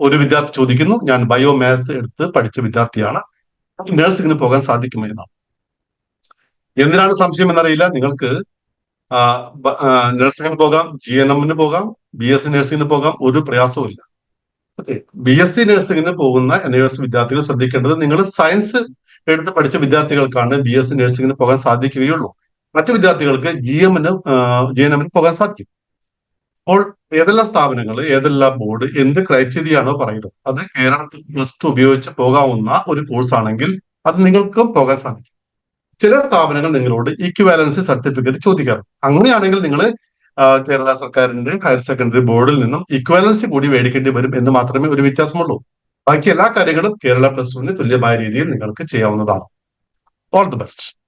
ഒരു വിദ്യാർത്ഥി ചോദിക്കുന്നു ഞാൻ ബയോ മാത്സ് എടുത്ത് പഠിച്ച വിദ്യാർത്ഥിയാണ്. നഴ്സിംഗിന് പോകാൻ സാധിക്കുമോ എന്നാണ് എന്തിനാണ് സംശയം എന്നറിയില്ല. നിങ്ങൾക്ക് നഴ്സിംഗിന് പോകാം ജി എൻ എമ്മിന് പോകാം ബി എസ് സി നഴ്സിംഗിന് പോകാം ഒരു പ്രയാസവും ഇല്ല. ഓക്കെ ബി എസ് സി നഴ്സിംഗിന് പോകുന്ന എൻ എസ് വിദ്യാർത്ഥികൾ ശ്രദ്ധിക്കേണ്ടത് നിങ്ങൾ സയൻസ് എടുത്ത് പഠിച്ച വിദ്യാർത്ഥികൾക്കാണ് ബി എസ് സി നഴ്സിംഗിന് പോകാൻ സാധിക്കുകയുള്ളൂ. മറ്റു വിദ്യാർത്ഥികൾക്ക് ജി എമ്മിന് ജി എൻ എമ്മിന് പോകാൻ സാധിക്കും. അപ്പോൾ ഏതെല്ലാം സ്ഥാപനങ്ങൾ ഏതെല്ലാം ബോർഡ് എന്ത് ക്രൈറ്റീരിയ ആണോ പറയുന്നത്. അത് കേരളത്തിൽ പ്ലസ് ടു ഉപയോഗിച്ച് പോകാവുന്ന ഒരു കോഴ്സ് ആണെങ്കിൽ അത് നിങ്ങൾക്കും പോകാൻ സാധിക്കും. ചില സ്ഥാപനങ്ങൾ നിങ്ങളോട് ഇക്വാലൻസി സർട്ടിഫിക്കറ്റ് ചോദിക്കാറുണ്ട്. അങ്ങനെയാണെങ്കിൽ നിങ്ങൾ കേരള സർക്കാരിന്റെ ഹയർ സെക്കൻഡറി ബോർഡിൽ നിന്നും ഇക്വാലൻസി കൂടി മേടിക്കേണ്ടി വരും എന്ന് മാത്രമേ ഒരു വ്യത്യാസമുള്ളൂ. ബാക്കി എല്ലാ കാര്യങ്ങളും കേരള പ്ലസ് ടുവിന് തുല്യമായ രീതിയിൽ നിങ്ങൾക്ക് ചെയ്യാവുന്നതാണ്. All the best